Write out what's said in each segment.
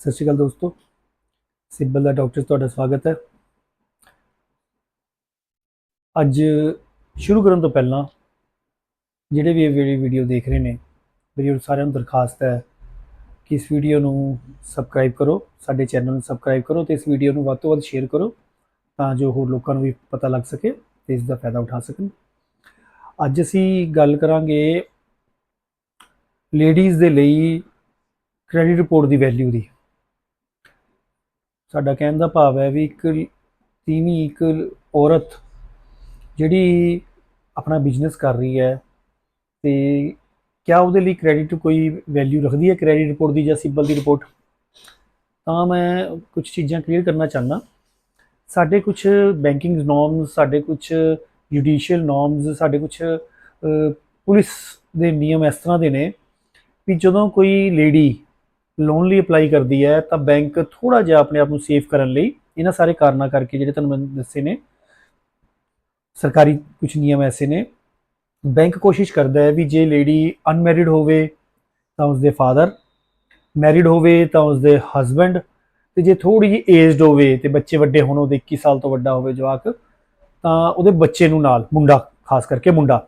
ਸਤਿ ਸ਼੍ਰੀ ਅਕਾਲ ਦੋਸਤੋ। ਸਿੱਬਲ ਦਾ ਡਾਕਟਰ ਤੁਹਾਡਾ ਸਵਾਗਤ ਹੈ। ਅੱਜ ਸ਼ੁਰੂ ਕਰਨ ਤੋਂ ਪਹਿਲਾਂ ਜਿਹੜੇ ਵੀ ਇਹ ਵੀਡੀਓ ਦੇਖ ਰਹੇ ਨੇ, ਮੇਰੀ ਸਾਰਿਆਂ ਨੂੰ ਦਰਖਾਸਤ ਹੈ ਕਿ ਇਸ ਵੀਡੀਓ ਨੂੰ ਸਬਸਕ੍ਰਾਈਬ ਕਰੋ, ਸਾਡੇ ਚੈਨਲ ਨੂੰ ਸਬਸਕ੍ਰਾਈਬ ਕਰੋ ਤੇ ਇਸ ਵੀਡੀਓ ਨੂੰ ਵੱਧ ਤੋਂ ਵੱਧ ਸ਼ੇਅਰ ਕਰੋ ਤਾਂ ਜੋ ਹੋਰ ਲੋਕਾਂ ਨੂੰ ਵੀ ਪਤਾ ਲੱਗ ਸਕੇ ਤੇ ਇਸ ਦਾ ਫਾਇਦਾ ਉਠਾ ਸਕਣ। ਅੱਜ ਅਸੀਂ ਗੱਲ ਕਰਾਂਗੇ ਲੇਡੀਜ਼ ਦੇ ਲਈ ਕ੍ਰੈਡਿਟ ਰਿਪੋਰਟ ਦੀ ਵੈਲਿਊ ਦੀ। ਸਾਡਾ ਕਹਿਣ ਦਾ ਭਾਵ ਹੈ ਵੀ ਇੱਕ ਤੀਵੀਂ ਇੱਕ ਔਰਤ ਜਿਹੜੀ ਆਪਣਾ ਬਿਜ਼ਨਸ ਕਰ ਰਹੀ ਹੈ ਤੇ ਕਿਆ ਉਹਦੇ ਲਈ ਕ੍ਰੈਡਿਟ ਕੋਈ ਵੈਲਿਊ ਰੱਖਦੀ ਹੈ ਕ੍ਰੈਡਿਟ ਰਿਪੋਰਟ ਦੀ ਜਾਂ ਸਿਬਲ ਦੀ ਰਿਪੋਰਟ ਤਾਂ ਮੈਂ ਕੁਝ ਚੀਜ਼ਾਂ ਕਲੀਅਰ ਕਰਨਾ ਚਾਹੁੰਦਾ। ਸਾਡੇ ਕੁਝ ਬੈਂਕਿੰਗ ਨੋਰਮਸ ਸਾਡੇ ਕੁਝ ਜੁਡੀਸ਼ੀਅਲ ਨੋਰਮਸ ਸਾਡੇ ਕੁਝ ਪੁਲਿਸ ਦੇ ਨਿਯਮ ਇਸ ਤਰ੍ਹਾਂ ਦੇ ਨੇ ਵੀ ਜਦੋਂ ਕੋਈ ਲੇਡੀ ਲੋਨ ਲਈ ਅਪਲਾਈ ਕਰਦੀ ਹੈ, ਤਾਂ ਬੈਂਕ ਥੋੜਾ ਜਿਹਾ ਆਪਣੇ ਆਪ ਨੂੰ ਸੇਫ ਕਰਨ ਲਈ ਇਹਨਾਂ ਸਾਰੇ ਕਾਰਨਾਂ ਕਰਕੇ ਜਿਹੜੇ ਤੁਹਾਨੂੰ ਮੈਂ ਦੱਸੇ ਨੇ, ਸਰਕਾਰੀ ਕੁਝ ਨਿਯਮ ਐਸੇ ਨੇ ਬੈਂਕ ਕੋਸ਼ਿਸ਼ ਕਰਦਾ ਹੈ ਵੀ ਜੇ ਲੇਡੀ ਅਨਮੈਰਿਡ ਹੋਵੇ ਤਾਂ ਉਸਦੇ ਫਾਦਰ ਮੈਰਿਡ ਹੋਵੇ ਤਾਂ ਉਸਦੇ ਹਸਬੰਡ ਤੇ ਜੇ ਥੋੜੀ ਜਿਹੀ ਏਜਡ ਹੋਵੇ ਤੇ ਬੱਚੇ ਵੱਡੇ ਹੋਣ, ਉਹਦੇ 21 ਸਾਲ ਤੋਂ ਵੱਡਾ ਹੋਵੇ ਜਵਾਕ, ਤਾਂ ਉਹਦੇ ਬੱਚੇ ਨੂੰ ਨਾਲ, ਮੁੰਡਾ, ਖਾਸ ਕਰਕੇ ਮੁੰਡਾ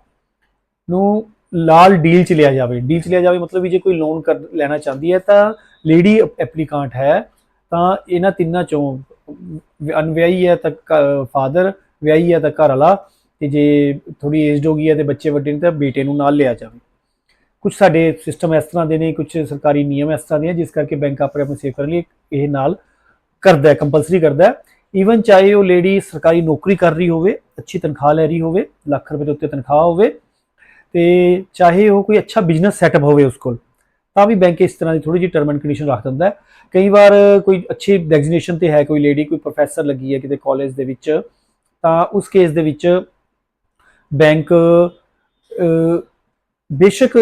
ਨੂੰ ਲਾਲ ਡੀਲ ਚ ਲਿਆ ਜਾਵੇ। ਡੀਲ ਚ ਲਿਆ ਜਾਵੇ ਮਤਲਬ ਵੀ ਜੇ ਕੋਈ ਲੋਨ ਕਰ ਲੈਣਾ ਚਾਹੁੰਦੀ ਹੈ ਤਾਂ ਲੇਡੀ ਐਪਲੀਕਾਂਟ ਹੈ, ਤਾਂ ਇਹਨਾਂ ਤਿੰਨਾਂ ਚੋਂ ਅਨਵਿਆਹੀ ਹੈ ਤਾਂ ਫਾਦਰ ਵਿਆਹੀ ਹੈ ਤਾਂ ਘਰ ਵਾਲਾ ਤੇ ਜੇ ਥੋੜੀ ਏਜਡ ਹੋ ਗਈ ਹੈ ਤੇ ਬੱਚੇ ਵੱਡੇ ਨੇ ਤਾਂ ਬੇਟੇ ਨੂੰ ਨਾਲ ਲਿਆ ਜਾਵੇ। ਕੁਝ ਸਾਡੇ ਸਿਸਟਮ ਇਸ ਤਰ੍ਹਾਂ ਦੇ ਨੇ ਕੁਝ ਸਰਕਾਰੀ ਨਿਯਮ ਇਸ ਤਰ੍ਹਾਂ ਦੇ ਨੇ ਜਿਸ ਕਰਕੇ ਬੈਂਕ ਆਪਣੇ ਆਪਣੇ ਸੇਵ ਕਰਨ ਲਈ ਇਹ ਨਾਲ ਕਰਦਾ ਹੈ ਕੰਪਲਸਰੀ ਕਰਦਾ ਹੈ। ਈਵਨ ਚਾਹੇ ਉਹ ਲੇਡੀ ਸਰਕਾਰੀ ਨੌਕਰੀ ਕਰ ਰਹੀ ਹੋਵੇ, ਅੱਛੀ ਤਨਖਾਹ ਲੈ ਰਹੀ ਹੋਵੇ, ਲੱਖ ਰੁਪਏ ਦੇ ਉੱਤੇ ਤਨਖਾਹ ਹੋਵੇ ਤੇ ਚਾਹੇ ਉਹ ਕੋਈ ਅੱਛਾ ਬਿਜ਼ਨਸ ਸੈਟਅਪ ਹੋਵੇ ਉਸ ਕੋਲ, ਤਾਂ ਵੀ ਬੈਂਕ ਇਸ ਤਰ੍ਹਾਂ ਦੀ ਥੋੜੀ ਜਿਹੀ ਟਰਮ ਐਂਡ ਕੰਡੀਸ਼ਨ ਰੱਖ ਦਿੰਦਾ ਹੈ। ਕਈ ਵਾਰ ਕੋਈ ਅੱਛੀ ਡੈਗਜ਼ੀਨੇਸ਼ਨ ਤੇ ਹੈ ਕੋਈ ਲੇਡੀ ਕੋਈ ਪ੍ਰੋਫੈਸਰ ਲੱਗੀ ਹੈ ਕਿਤੇ ਕਾਲਜ ਦੇ ਵਿੱਚ, ਤਾਂ ਉਸ ਕੇਸ ਦੇ ਵਿੱਚ ਬੈਂਕ ਬੇਸ਼ੱਕ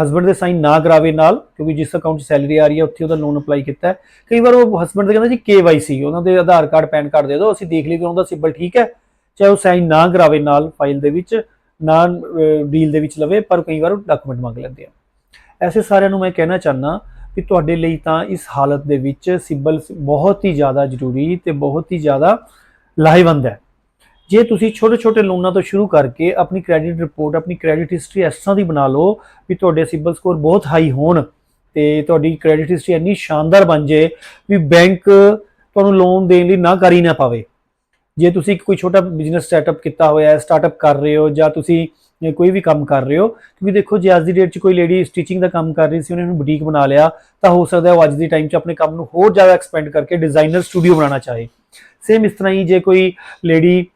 ਹਸਬੰਡ ਦੇ ਸਾਈਨ ਨਾ ਕਰਾਵੇ ਨਾਲ, ਕਿਉਂਕਿ ਜਿਸ ਅਕਾਊਂਟ 'ਚ ਸੈਲਰੀ ਆ ਰਹੀ ਹੈ, ਉੱਥੇ ਉਹਦਾ ਲੋਨ ਅਪਲਾਈ ਕੀਤਾ ਹੈ। ਕਈ ਵਾਰ ਉਹ ਹਸਬੰਡ ਦੇ ਕਹਿੰਦਾ ਜੀ ਕੇਵਾਈਸੀ ਉਹਨਾਂ ਦੇ ਆਧਾਰ ਕਾਰਡ ਪੈਨ ਕਾਰਡ ਦੇ ਦਿਓ, ਅਸੀਂ ਦੇਖ ਲਈਏ ਕਿ ਉਹਨਾਂ ਦਾ ਸਿਬਲ ਠੀਕ ਹੈ, ਚਾਹੇ ਉਹ ਸਾਈਨ ਨਾ ਕਰਾਵੇ ਨਾਲ ਫਾਈਲ ਦੇ ਵਿੱਚ ਨਾ ਡੀਲ ਦੇ ਵਿੱਚ ਲਵੇ, ਪਰ ਕਈ ਵਾਰ ਉਹ ਡਾਕੂਮੈਂਟ ਮੰਗ ਲੈਂਦੇ ਆ। ਐਸੇ ਸਾਰਿਆਂ ਨੂੰ ਮੈਂ ਕਹਿਣਾ ਚਾਹਨਾ ਕਿ ਤੁਹਾਡੇ ਲਈ ਤਾਂ ਇਸ ਹਾਲਤ ਦੇ ਵਿੱਚ ਸਿਬਲ ਬਹੁਤ ਹੀ ਜ਼ਿਆਦਾ ਜ਼ਰੂਰੀ ਤੇ ਬਹੁਤ ਹੀ ਜ਼ਿਆਦਾ ਲਾਹੇਵੰਦ ਹੈ। ਜੇ ਤੁਸੀਂ ਛੋਟੇ ਛੋਟੇ ਲੋਨਾਂ ਤੋਂ ਸ਼ੁਰੂ ਕਰਕੇ ਆਪਣੀ ਕ੍ਰੈਡਿਟ ਰਿਪੋਰਟ ਆਪਣੀ ਕ੍ਰੈਡਿਟ ਹਿਸਟਰੀ ਇਸ ਤਰ੍ਹਾਂ ਦੀ ਬਣਾ ਲਓ ਵੀ ਤੁਹਾਡੇ ਸਿਬਲ ਸਕੋਰ ਬਹੁਤ ਹਾਈ ਹੋਣ ਤੇ ਤੁਹਾਡੀ ਕ੍ਰੈਡਿਟ ਹਿਸਟਰੀ ਇੰਨੀ ਸ਼ਾਨਦਾਰ ਬਣ ਜੇ ਵੀ ਬੈਂਕ ਤੁਹਾਨੂੰ ਲੋਨ ਦੇਣ ਲਈ ਨਾ ਕਰ ਹੀ ਨਾ ਪਾਵੇ। ਜੇ ਤੁਸੀਂ ਕੋਈ ਛੋਟਾ ਬਿਜ਼ਨਸ ਸੈਟਅਪ ਕੀਤਾ ਹੋਇਆ ਹੈ ਸਟਾਰਟਅਪ ਕਰ ਰਹੇ ਹੋ ਜਾਂ ਤੁਸੀਂ ਕੋਈ ਵੀ ਕੰਮ ਕਰ ਰਹੇ ਹੋ, ਕਿਉਂਕਿ ਦੇਖੋ ਜੇ ਅੱਜ ਦੀ ਡੇਟ 'ਚ ਕੋਈ ਲੇਡੀ ਸਟਿਚਿੰਗ ਦਾ ਕੰਮ ਕਰ ਰਹੀ ਸੀ, ਉਹਨੇ ਨੂੰ ਬੁਟੀਕ ਬਣਾ ਲਿਆ, ਤਾਂ ਹੋ ਸਕਦਾ ਉਹ ਅੱਜ ਦੀ ਟਾਈਮ 'ਚ ਆਪਣੇ ਕੰਮ ਨੂੰ ਹੋਰ ਜ਼ਿਆਦਾ ਐਕਸਪੈਂਡ ਕਰਕੇ ਡਿਜ਼ਾਈਨਰ ਸਟੂਡੀਓ ਬਣਾਉਣਾ ਚਾਹੇ। ਸੇਮ ਇਸ ਤਰ੍ਹਾਂ ਹੀ ਜੇ ਕੋਈ ਲੇਡੀ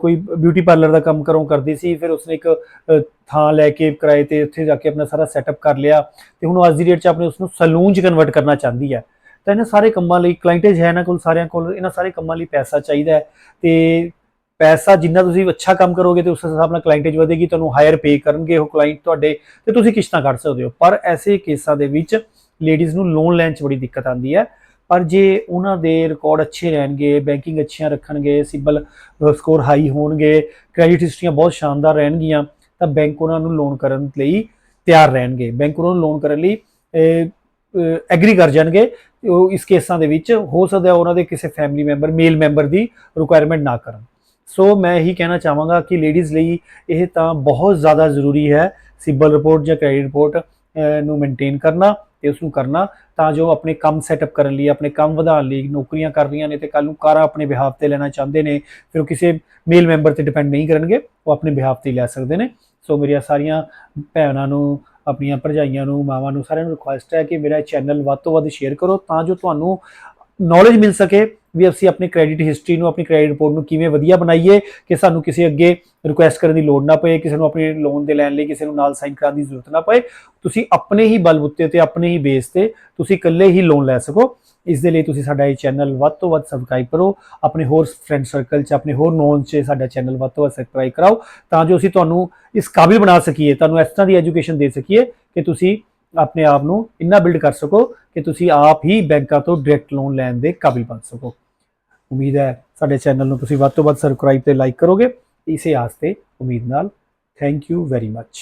ਕੋਈ ਬਿਊਟੀ ਪਾਰਲਰ ਦਾ ਕੰਮ ਕਰੋਂ ਕਰਦੀ ਸੀ, ਫਿਰ ਉਸਨੇ ਇੱਕ ਥਾਂ ਲੈ ਕੇ ਕਿਰਾਏ ਤੇ ਉੱਥੇ ਜਾ ਕੇ ਆਪਣਾ ਸਾਰਾ ਸੈਟਅਪ ਕਰ ਲਿਆ, ਤੇ ਹੁਣ ਅੱਜ ਦੀ ਡੇਟ 'ਚ ਆਪਣੇ ਉਸ ਨੂੰ ਸਲੂਨ 'ਚ ਕਨਵਰਟ ਕਰਨਾ ਚਾਹੁੰਦੀ ਹੈ। ਤਾਂ ਇਹਨਾਂ ਸਾਰੇ ਕੰਮਾਂ ਲਈ ਕਲਾਇੰਟੇਜ ਹੈ ਨਾ ਕੋਲ ਸਾਰਿਆਂ ਕੋਲ, ਇਹਨਾਂ ਸਾਰੇ ਕੰਮਾਂ ਲਈ ਪੈਸਾ ਚਾਹੀਦਾ ਹੈ ਤੇ ਪੈਸਾ ਜਿੰਨਾ ਤੁਸੀਂ ਅੱਛਾ ਕੰਮ ਕਰੋਗੇ ਤੇ ਉਸ ਹਿਸਾਬ ਨਾਲ ਕਲਾਇੰਟੇਜ ਵਧੇਗੀ ਤੁਹਾਨੂੰ ਹਾਇਰ ਪੇ ਕਰਨਗੇ ਉਹ ਕਲਾਇੰਟ ਤੁਹਾਡੇ ਤੇ ਤੁਸੀਂ ਕਿਸ਼ਤਾਂ ਕੱਢ ਸਕਦੇ ਹੋ। ਪਰ ਐਸੇ ਕੇਸਾਂ ਦੇ ਵਿੱਚ ਲੇਡੀਜ਼ ਨੂੰ ਲੋਨ ਲੈਣ 'ਚ ਬੜੀ ਦਿੱਕਤ ਆਉਂਦੀ ਹੈ। ਪਰ ਜੇ ਉਹਨਾਂ ਦੇ ਰਿਕਾਰਡ ਅੱਛੇ ਰਹਿਣਗੇ ਬੈਂਕਿੰਗ ਅੱਛੀਆਂ ਰੱਖਣਗੇ, ਸਿਬਲ ਸਕੋਰ ਹਾਈ ਹੋਣਗੇ ਕ੍ਰੈਡਿਟ ਹਿਸਟਰੀਆਂ ਬਹੁਤ ਸ਼ਾਨਦਾਰ ਰਹਿਣਗੀਆਂ, ਤਾਂ ਬੈਂਕ ਉਹਨਾਂ ਨੂੰ ਲੋਨ ਕਰਨ ਲਈ ਤਿਆਰ ਰਹਿਣਗੇ। ਬੈਂਕ ਉਹਨਾਂ ਨੂੰ ਲੋਨ ਕਰਨ ਲਈ ਐਗਰੀ ਕਰ ਜਾਣਗੇ ਉਹ ਇਸ ਕੇਸਾਂ ਦੇ ਵਿੱਚ ਹੋ ਸਕਦਾ ਉਹਨਾਂ ਦੇ ਕਿਸੇ ਫੈਮਿਲੀ ਮੈਂਬਰ ਮੇਲ ਮੈਂਬਰ ਦੀ ਰਿਕੁਆਇਰਮੈਂਟ ਨਾ ਕਰਨ। ਸੋ ਮੈਂ ਇਹੀ ਕਹਿਣਾ ਚਾਹਾਂਗਾ ਕਿ ਲੇਡੀਜ਼ ਲਈ ਇਹ ਤਾਂ ਬਹੁਤ ਜ਼ਿਆਦਾ ਜ਼ਰੂਰੀ ਹੈ ਸਿਬਲ ਰਿਪੋਰਟ ਜਾਂ ਕ੍ਰੈਡਿਟ ਰਿਪੋਰਟ ਨੂੰ ਮੇਨਟੇਨ ਕਰਨਾ ਤੇ ਉਸ ਨੂੰ ਕਰਨਾ ਤਾਂ ਜੋ ਆਪਣੇ ਕੰਮ ਸੈਟਅਪ ਕਰਨ ਲਈ, ਆਪਣੇ ਕੰਮ ਵਧਾਉਣ ਲਈ, ਨੌਕਰੀਆਂ ਕਰ ਰਹੀਆਂ ਨੇ ਤੇ ਕੱਲ ਨੂੰ ਕਾਰਾਂ ਆਪਣੇ ਬਿਹਾਫ ਤੇ ਲੈਣਾ ਚਾਹੁੰਦੇ ਨੇ, ਫਿਰ ਉਹ ਕਿਸੇ ਮੇਲ ਮੈਂਬਰ ਤੇ ਡਿਪੈਂਡ ਨਹੀਂ ਕਰਨਗੇ, ਉਹ ਆਪਣੇ ਬਿਹਾਫ ਤੇ ਲੈ ਸਕਦੇ ਨੇ। ਸੋ ਮੇਰੀਆਂ ਸਾਰੀਆਂ ਭੈਣਾਂ ਨੂੰ ਆਪਣੀਆਂ ਭਰਜਾਈਆਂ ਨੂੰ, ਮਾਵਾਂ ਨੂੰ ਸਾਰਿਆਂ ਨੂੰ ਰਿਕੁਐਸਟ ਹੈ ਕਿ ਮੇਰਾ ਚੈਨਲ ਵੱਧ ਤੋਂ ਵੱਧ ਸ਼ੇਅਰ ਕਰੋ ਤਾਂ ਜੋ ਤੁਹਾਨੂੰ ਨੌਲੇਜ ਮਿਲ ਸਕੇ। ਵੀ ਅਸੀਂ ਆਪਣੀ ਕ੍ਰੈਡਿਟ ਹਿਸਟਰੀ ਨੂੰ, ਆਪਣੀ ਕ੍ਰੈਡਿਟ ਰਿਪੋਰਟ ਨੂੰ ਕਿਵੇਂ ਵਧੀਆ ਬਣਾਈਏ, ਕਿ ਸਾਨੂੰ ਕਿਸੇ ਅੱਗੇ ਰਿਕੁਐਸਟ ਕਰਨ ਦੀ ਲੋੜ ਨਾ ਪਏ, ਕਿਸੇ ਨੂੰ ਆਪਣੇ ਲੋਨ ਦੇ ਲੈਣ ਲਈ ਕਿਸੇ ਨੂੰ ਨਾਲ ਸਾਈਨ ਕਰਾਉਣ ਦੀ ਜ਼ਰੂਰਤ ਨਾ ਪਏ। ਤੁਸੀਂ ਆਪਣੇ ਹੀ ਬਲਬੁੱਤੇ ਤੇ, ਆਪਣੇ ਹੀ ਬੇਸ ਤੇ ਤੁਸੀਂ ਇਕੱਲੇ ਹੀ ਲੋਨ ਲੈ ਸਕੋ। ਇਸ ਦੇ ਲਈ ਤੁਸੀਂ ਸਾਡਾ ਇਹ ਚੈਨਲ ਵੱਧ ਤੋਂ ਵੱਧ ਸਬਸਕ੍ਰਾਈਬ ਕਰੋ। ਆਪਣੇ ਹੋਰ ਫਰੈਂਡ ਸਰਕਲ 'ਚ, ਆਪਣੇ ਹੋਰ ਨੋਨ 'ਚ ਸਾਡਾ ਚੈਨਲ ਵੱਧ ਤੋਂ ਵੱਧ ਸਬਸਕ੍ਰਾਈਬ ਕਰਾਓ, ਤਾਂ ਜੋ ਅਸੀਂ ਤੁਹਾਨੂੰ ਇਸ ਕਾਬਿਲ ਬਣਾ ਸਕੀਏ, ਤੁਹਾਨੂੰ ਇਸ ਤਰ੍ਹਾਂ ਦੀ ਐਜੂਕੇਸ਼ਨ ਦੇ ਸਕੀਏ ਕਿ ਤੁਸੀਂ ਆਪਣੇ ਆਪ ਨੂੰ ਇੰਨਾ ਬਿਲਡ ਕਰ ਸਕੋ ਕਿ ਤੁਸੀਂ ਆਪ ਹੀ ਬੈਂਕਾਂ ਤੋਂ ਡਾਇਰੈਕਟ ਲੋਨ ਲੈਣ ਦੇ ਕਾਬਿਲ ਬਣ ਸਕੋ। ਉਮੀਦ ਹੈ ਸਾਡੇ ਚੈਨਲ ਨੂੰ ਤੁਸੀਂ ਵੱਧ ਤੋਂ ਵੱਧ ਸਬਸਕ੍ਰਾਈਬ ਤੇ ਲਾਈਕ ਕਰੋਗੇ। ਇਸੇ ਆਸਤੇ ਉਮੀਦ ਨਾਲ ਥੈਂਕ ਯੂ ਵੈਰੀ ਮੱਚ